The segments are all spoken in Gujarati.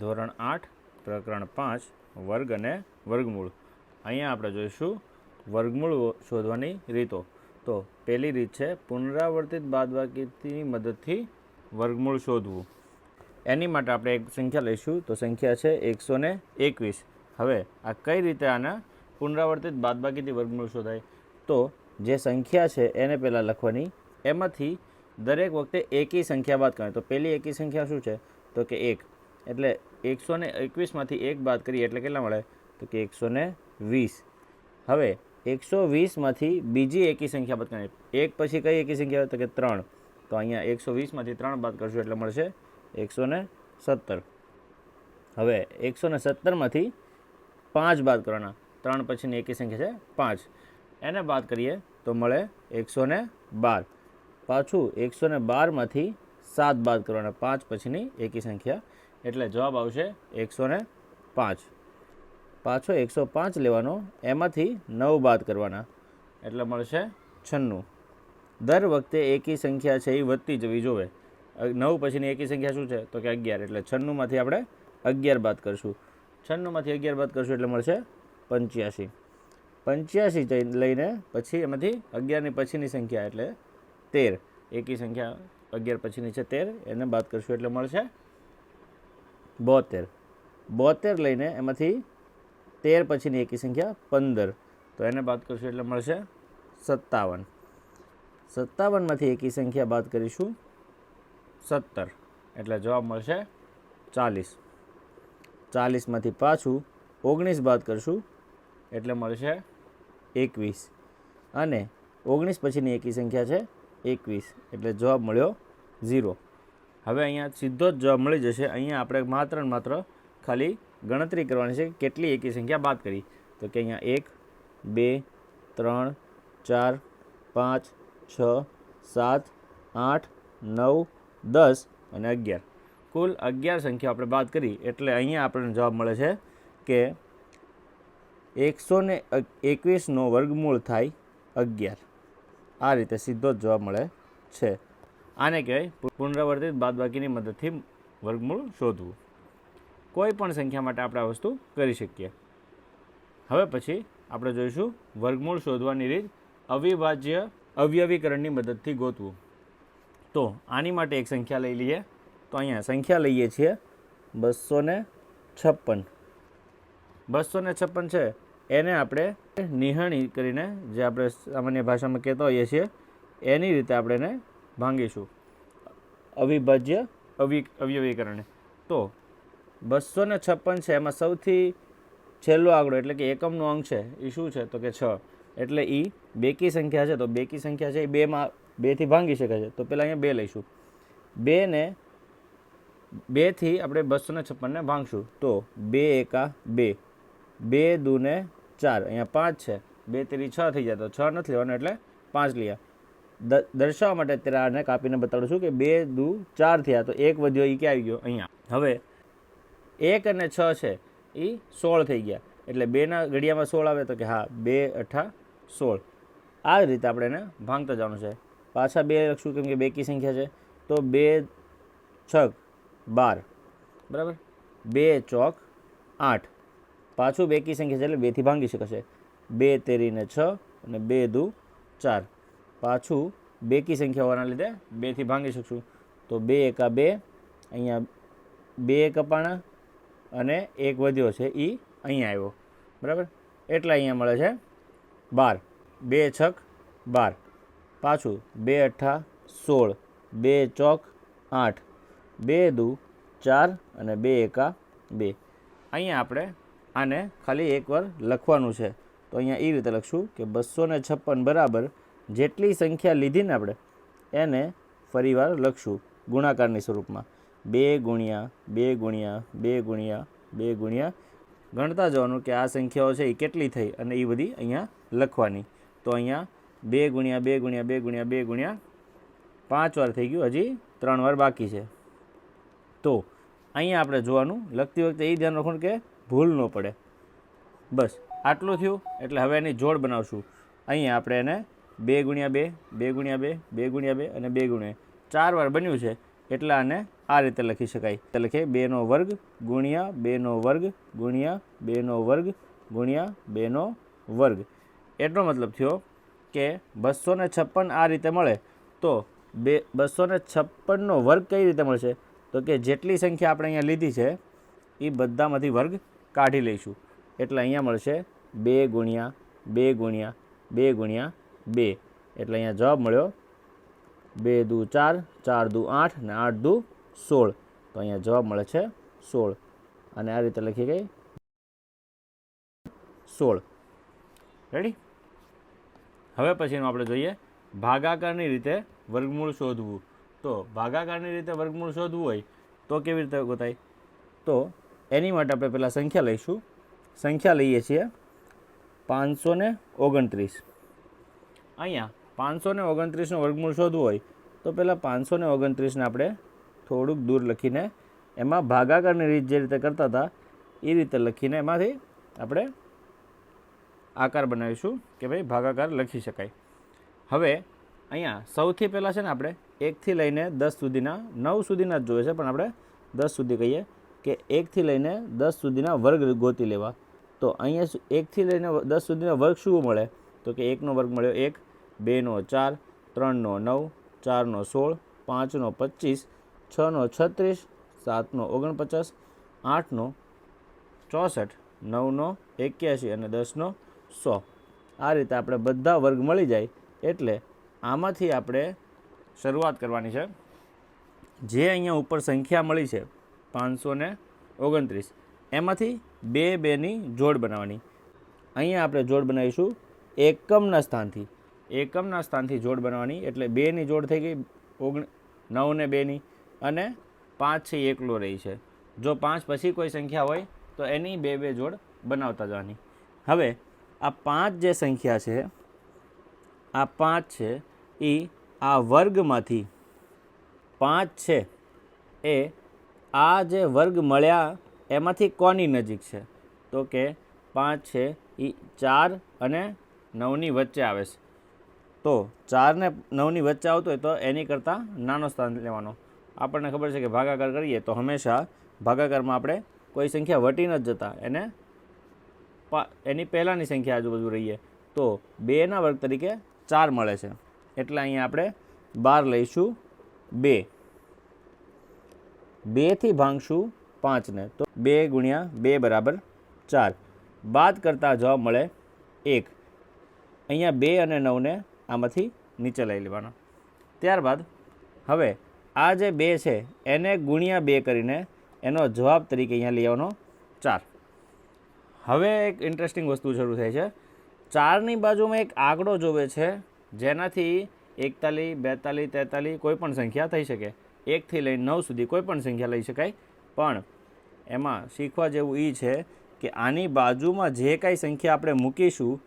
ધોરણ આઠ, પ્રકરણ પાંચ, વર્ગ અને વર્ગમૂળ. અહીંયા આપણે જોઈશું વર્ગમૂળ શોધવાની રીતો. તો પહેલી રીત છે પુનરાવર્તિત બાદબાકીની મદદથી વર્ગમૂળ શોધવું. એની માટે આપણે એક સંખ્યા લઈશું. તો સંખ્યા છે એકસો ને એકવીસ. હવે આ કઈ રીતે આના પુનરાવર્તિત બાદબાકીથી વર્ગમૂળ શોધાય? તો જે સંખ્યા છે એને પહેલાં લખવાની. એમાંથી દરેક વખતે એકી સંખ્યા બાદ કરવાની. તો પહેલી એકી સંખ્યા શું છે? તો કે એક. એટલે એકસો ને એકવીસમાંથી એક બાદ કરીએ એટલે કેટલા મળે? તો કે એકસો ને વીસ. હવે એકસો વીસમાંથી બીજી એકી સંખ્યા બાદ કરીએ. એક પછી કઈ એકી સંખ્યા તો કે ત્રણ. તો અહીંયા એકસો વીસમાંથી ત્રણ બાદ કરશું એટલે મળશે એકસો ને સત્તર. હવે એકસો ને સત્તરમાંથી પાંચ બાદ કરવાના. ત્રણ પછીની એકી સંખ્યા છે પાંચ. એને બાદ કરીએ તો મળે એકસો ને બાર. પાછું એકસો ને બારમાંથી સાત બાદ કરવાના પાંચ પછીની એકી સંખ્યા. એટલે જવાબ આવશે એકસો ને પાંચ. પાછો એકસો પાંચ લેવાનો, એમાંથી નવ બાદ કરવાના. એટલે મળશે છન્નું. દર વખતે એકી સંખ્યા છે એ વધતી જવી જોવે. નવ પછીની એકી સંખ્યા શું છે? તો કે અગિયાર. એટલે છન્નુંમાંથી આપણે અગિયાર બાદ કરશું. છન્નુંમાંથી અગિયાર બાદ કરશું એટલે મળશે પંચ્યાસી. પંચ્યાસી જઈ- લઈને પછી એમાંથી અગિયારની પછીની સંખ્યા એટલે તેર. એકી સંખ્યા અગિયાર પછીની નીચે તેર, એને બાદ કરશું એટલે મળશે બોતેર. બોતેર લઈને એમાંથી તેર પછીની એકી સંખ્યા પંદર. તો એને બાદ કરશું એટલે મળશે સત્તાવન. સત્તાવનમાંથી એકી સંખ્યા બાદ કરીશું સત્તર. એટલે જવાબ મળશે ચાલીસ. ચાલીસમાંથી પાછું ઓગણીસ બાદ કરશું એટલે મળશે એકવીસ. અને ઓગણીસ પછીની એકી સંખ્યા છે એકવીસ. એટલે જવાબ મળ્યો ઝીરો. હવે અહીંયા સીધો જ જવાબ મળી જશે. અહીંયા આપણે માત્ર ને માત્ર ખાલી ગણતરી કરવાની છે કેટલી એકી સંખ્યા બાદ કરી. તો કે અહીંયા એક, બે, ત્રણ, ચાર, પાંચ, છ, સાત, આઠ, નવ, દસ અને અગિયાર. કુલ અગિયાર સંખ્યા આપણે બાદ કરી. એટલે અહીંયા આપણને જવાબ મળે છે કે એકસો ને એકવીસનો વર્ગમૂળ થાય અગિયાર. આ રીતે સીધો જ જવાબ મળે છે. આને કહેવાય પુનરાવર્તિત બાદબાકીની મદદથી વર્ગમૂળ શોધવું. કોઈ પણ સંખ્યા માટે આપણે આ વસ્તુ કરી શકીએ. હવે પછી આપણે જોઈશું વર્ગમૂળ શોધવાની રીત અવિભાજ્ય અવયવીકરણની મદદથી ગોતવું. તો આની માટે એક સંખ્યા લઈ લઈએ. તો અહીંયા સંખ્યા લઈએ છીએ બસો ને છપ્પન. બસો ને છપ્પન છે. એને આપણે નિહણી કરીને જે આપણે સામાન્ય ભાષામાં કહેતા હોઈએ છીએ, એની રીતે આપણે એને ભાંગીશું. અવિભાજ્ય? અવિ અવયવીકરણે તો બસો ને છપ્પન છે એમાં સૌથી છેલ્લો આંકડો એટલે કે એકમનો અંક છે એ શું છે? તો કે છ. એટલે એ બેકી સંખ્યા છે તો બેકી સંખ્યા છે એ બેમાં બેથી ભાંગી શકે છે. તો પહેલાં અહીંયા બે લઈશું. બેને બેથી આપણે બસો ને છપ્પનને ભાંગશું. તો બે એકા બે. બે દૂને ચાર. અહીંયા પાંચ છે. બે તેરી છ થઈ જાય તો છ નથી લેવાનું એટલે પાંચ લીયા. દ- દર્શાવવા માટે અત્યારે આને કાપીને બતાડું છું કે બે દુ ચાર થયા, તો એક વધ્યો એ ક્યાં આવી ગયો? અહીંયા. હવે, એક અને છ છે એ સોળ થઈ ગયા. એટલે બેના ઘડિયામાં સોળ આવે તો કે હા, બે અઠા સોળ. આ રીતે આપણે એને ભાંગતા જવાનું છે. પાછા બે લખશું કેમ કે બેકી સંખ્યા છે. તો બે છક બાર. બરાબર? બે ચોક આઠ. પાછું બેકી સંખ્યા છે એટલે બેથી ભાંગી શકાશે. બે તેરીને છ અને બે દુ ચાર. પાછું બેકી સંખ્યા હોવાના લીધે બેથી ભાંગી શકશું. તો બે એકા બે, અહીંયા બે કપાણા અને એક વધ્યો છે એ અહીંયા આવ્યો. બરાબર? એટલા અહીંયા મળે છે બાર. બે છક બાર. પાછું બે અઠ્ઠા સોળ, બે ચોક આઠ, બે દુ ચાર અને બે એકા બે. અહીંયા આપણે આને ખાલી એકવાર લખવાનું છે. તો અહીંયા એ રીતે લખશું કે બસો ને છપ્પન બરાબર જેટલી સંખ્યા લીધી ને આપણે એને ફરીવાર લખશું ગુણાકારની સ્વરૂપમાં. બે ગુણ્યા બે ગુણ્યા બે ગુણ્યા બે ગુણ્યા. ગણતા જવાનું કે આ સંખ્યાઓ છે એ કેટલી થઈ અને એ બધી અહીંયા લખવાની. તો અહીંયા બે ગુણ્યા બે ગુણ્યા બે ગુણ્યા બે ગુણ્યા પાંચ વાર થઈ ગયું, હજી ત્રણ વાર બાકી છે. તો અહીંયા આપણે જોવાનું લખતી વખતે એ ધ્યાન રાખવાનું કે ભૂલ ન પડે. બસ, આટલું થયું, એટલે હવે એની જોડ બનાવશું. અહીંયા આપણે એને બે ગુણ્યા બે બે ગુણ્યા બે બે ગુણ્યા બે અને બે ગુણ્યા ચાર વાર બન્યું છે એટલે આને આ રીતે લખી શકાય. તો લખીએ બેનો વર્ગ ગુણ્યા બેનો વર્ગ ગુણ્યા બેનો વર્ગ ગુણ્યા બેનો વર્ગ. એટલો મતલબ થયો કે બસો ને છપ્પન આ રીતે મળે તો બે, બસો ને છપ્પનનો વર્ગ કઈ રીતે મળશે? તો કે જેટલી સંખ્યા આપણે અહીંયા લીધી છે એ બધામાંથી વર્ગ કાઢી લઈશું. એટલે અહીંયા મળશે બે ગુણ્યા બે ગુણ્યા બે ગુણ્યા બે. એટલે અહીંયા જવાબ મળ્યો બે દુ ચાર ચાર દુ આઠ ને આઠ દુ સોળ. તો અહીંયા જવાબ મળે છે સોળ. અને આ રીતે લખી ગઈ સોળ. રેડી હવે પછીનું આપણે જોઈએ ભાગાકારની રીતે વર્ગમૂળ શોધવું. તો ભાગાકારની રીતે વર્ગમૂળ શોધવું હોય તો કેવી રીતે ગોતાય? તો એની માટે આપણે પહેલાં સંખ્યા લઈશું. સંખ્યા લઈએ છીએ પાંચસો ને ઓગણત્રીસ. અહીંયા પાંચસો ને ઓગણત્રીસનું વર્ગમૂળ શોધવું હોય, તો પહેલાં પાંચસો ને ઓગણત્રીસને આપણે થોડુંક દૂર લખીને એમાં ભાગાકારની રીત જે રીતે કરતા હતા, એ રીતે લખીને એમાંથી આપણે આકાર બનાવીશું કે ભાઈ ભાગાકાર લખી શકાય. હવે અહીંયા સૌથી પહેલાં છે ને આપણે એકથી લઈને દસ સુધીના, નવ સુધીના જ જોઈએ છે, પણ આપણે દસ સુધી કહીએ કે એકથી લઈને દસ સુધીના વર્ગ ગોતી લેવા. તો અહીંયા એકથી લઈને દસ સુધીના વર્ગ શું મળે? તો કે એકનો વર્ગ મળ્યો એક, બેનો ચાર, ત્રણનો નવ, ચારનો સોળ, પાંચનો પચીસ, છનો છત્રીસ, સાતનો ઓગણપચાસ, આઠનો ચોસઠ, નવનો એક્યાસી અને દસનો સો. આ રીતે આપણે બધા વર્ગ મળી જાય એટલે આમાંથી આપણે શરૂઆત કરવાની છે. જે અહીંયા ઉપર સંખ્યા મળી છે પાંચસો ને ઓગણત્રીસ, એમાંથી બે બેની જોડ બનાવવાની. અહીંયા આપણે જોડ બનાવીશું. એકમના સ્થાનથી. એકમના સ્થાનથી જોડ બનાવવાની એટલે બેની જોડ થઈ ગઈ, ઓગણ નવ ને બેની, અને પાંચ છે એકલો રહી છે. જો પાંચ પછી કોઈ સંખ્યા હોય, તો એની બે બે જોડ બનાવતા જવાની. હવે, આ પાંચ જે સંખ્યા છે, આ પાંચ છે, એ આ વર્ગમાંથી પાંચ છે, એ આ જે વર્ગ મળ્યા, એમાંથી કોની નજીક છે? તો કે પાંચ છે એ ચાર અને નવની વચ્ચે આવે છે. તો ચારને નવની વચ્ચે આવતો હોય તો એની કરતાં નાનો સ્થાન લેવાનો. આપણને ખબર છે કે ભાગાકાર કરીએ તો હંમેશા ભાગાકારમાં આપણે કોઈ સંખ્યા વટી ન જતા. એને એની પહેલાંની સંખ્યા આજુબાજુ રહીએ. તો બેના વર્ગ તરીકે ચાર મળે છે. એટલે અહીંયા આપણે બાર લઈશું બે. બેથી ભાંગશું પાંચને. તો બે ગુણ્યા બે બરાબર ચાર. બાદ કરતાં જવાબ મળે એક. અહીંયા બે અને નવને આમાંથી નીચે લઈ લેવાના. ત્યારબાદ હવે આ જે બે છે, એને ગુણ્યા બે કરીને એનો જવાબ તરીકે અહીંયા લઈ આવવાનો ચાર. હવે એક ઇન્ટરેસ્ટિંગ વસ્તુ શરૂ થાય છે. ચારની બાજુમાં એક આંકડો જોવે છે, જેનાથી એકતાલીસ બેતાલીસ તેતાલીસ કોઈ પણ સંખ્યા થઈ શકે. એકથી લઈને નવ સુધી કોઈ પણ સંખ્યા લઈ શકાય. પણ એમાં શીખવા જેવું એ છે કે આની બાજુમાં જે કાંઈ સંખ્યા આપણે મૂકીશું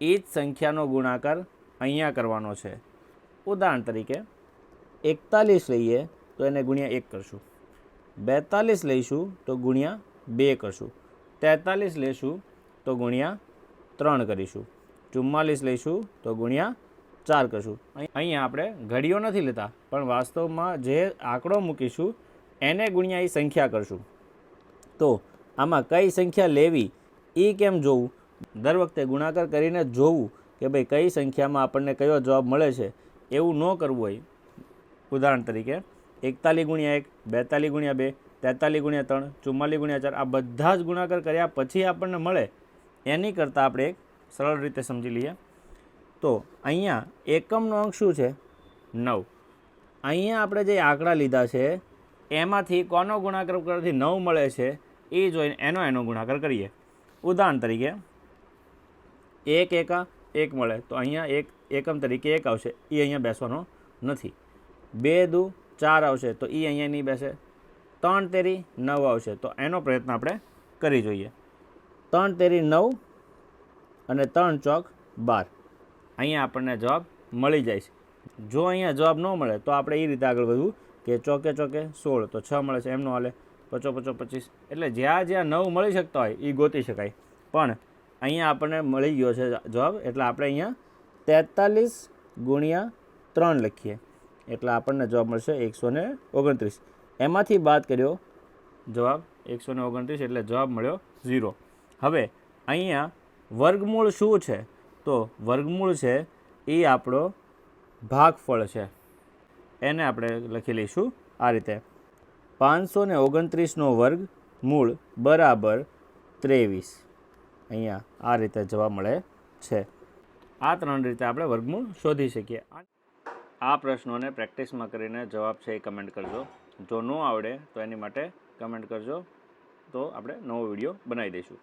એ જ સંખ્યાનો ગુણાકાર અહીંયા કરવાનો છે. ઉદાહરણ તરીકે, એકતાલીસ લઈએ તો એને ગુણ્યા એક કરશું. બેતાલીસ લઈશું તો ગુણ્યા બે કરશું. તેતાલીસ લેશું તો ગુણ્યા ત્રણ કરીશું. ચુમ્માલીસ લઈશું તો ગુણ્યા ચાર કરશું. અહીં- અહીંયા આપણે ઘડીઓ નથી લેતા, પણ વાસ્તવમાં જે આંકડો મૂકીશું, એને ગુણ્યા એ સંખ્યા કરશું. તો આમાં કઈ સંખ્યા લેવી એ કેમ જોવું? દર વખતે ગુણાકાર કરીને જોવું કે ભાઈ કઈ સંખ્યામાં આપણને કયો જવાબ મળે છે, એવું ન કરવું હોય. ઉદાહરણ તરીકે, એકતાલીસ ગુણ્યા એક, બેતાલીસ ગુણ્યા બે, તેતાલીસ ગુણ્યા ત્રણ, ચુમ્માલીસ ગુણ્યા ચાર, આ બધા જ ગુણાકાર કર્યા પછી આપણને મળે. એની કરતાં આપણે એક સરળ રીતે સમજી લઈએ. તો અહીંયા એકમનો અંક શું છે? નવ. અહીંયા આપણે જે આંકડા લીધા છે, એમાંથી કોનો ગુણાકાર કરવાથી નવ મળે છે, એ જોઈને એનો એનો ગુણાકાર કરીએ. ઉદાહરણ તરીકે એક એકા એક મળે. તો અહીંયા એક એકમ તરીકે એક આવશે. એ અહીંયા બેસવાનો નથી. બે દુ ચાર આવશે, તો એ અહીંયા નહીં બેસે. ત્રણ તેરી નવ આવશે. તો એનો પ્રયત્ન આપણે કરી જોઈએ. ત્રણ તેરી નવ અને ત્રણ ચોક બાર. અહીંયા આપણને જવાબ મળી જાય છે. જો અહીંયા જવાબ ન મળે, તો આપણે એ રીતે આગળ વધવું કે ચોકે ચોકે સોળ, તો છ મળે છે. એમનો હાલે. પચો પચો પચીસ. એટલે જ્યાં જ્યાં નવ મળી શકતા હોય એ ગોતી શકાય. પણ અહીંયા આપણને મળી ગયો છે જવાબ. એટલે આપણે અહીંયા તેતાલીસ ગુણ્યા ત્રણ લખીએ. એટલે આપણને જવાબ મળશે એકસો ને ઓગણત્રીસ. એમાંથી બાદ કર્યો જવાબ એકસો ને ઓગણત્રીસ, એટલે જવાબ મળ્યો ઝીરો. હવે અહીંયા વર્ગમૂળ શું છે? તો વર્ગમૂળ છે એ આપણો ભાગફળ છે. એને આપણે લખી લઈશું આ રીતે. પાંચસો ને ઓગણત્રીસનો વર્ગ મૂળ બરાબર ત્રેવીસ. અહીંયા આ રીતે જવાબ મળે છે. આ ત્રણ રીતે આપણે વર્ગમૂળ શોધી શકીએ. આ પ્રશ્નોને પ્રેક્ટિસમાં કરીને જવાબ છે એ કમેન્ટ કરજો. જો ન આવડે તો એની માટે કમેન્ટ કરજો. તો આપણે નવો વીડિયો બનાવી દઈશું.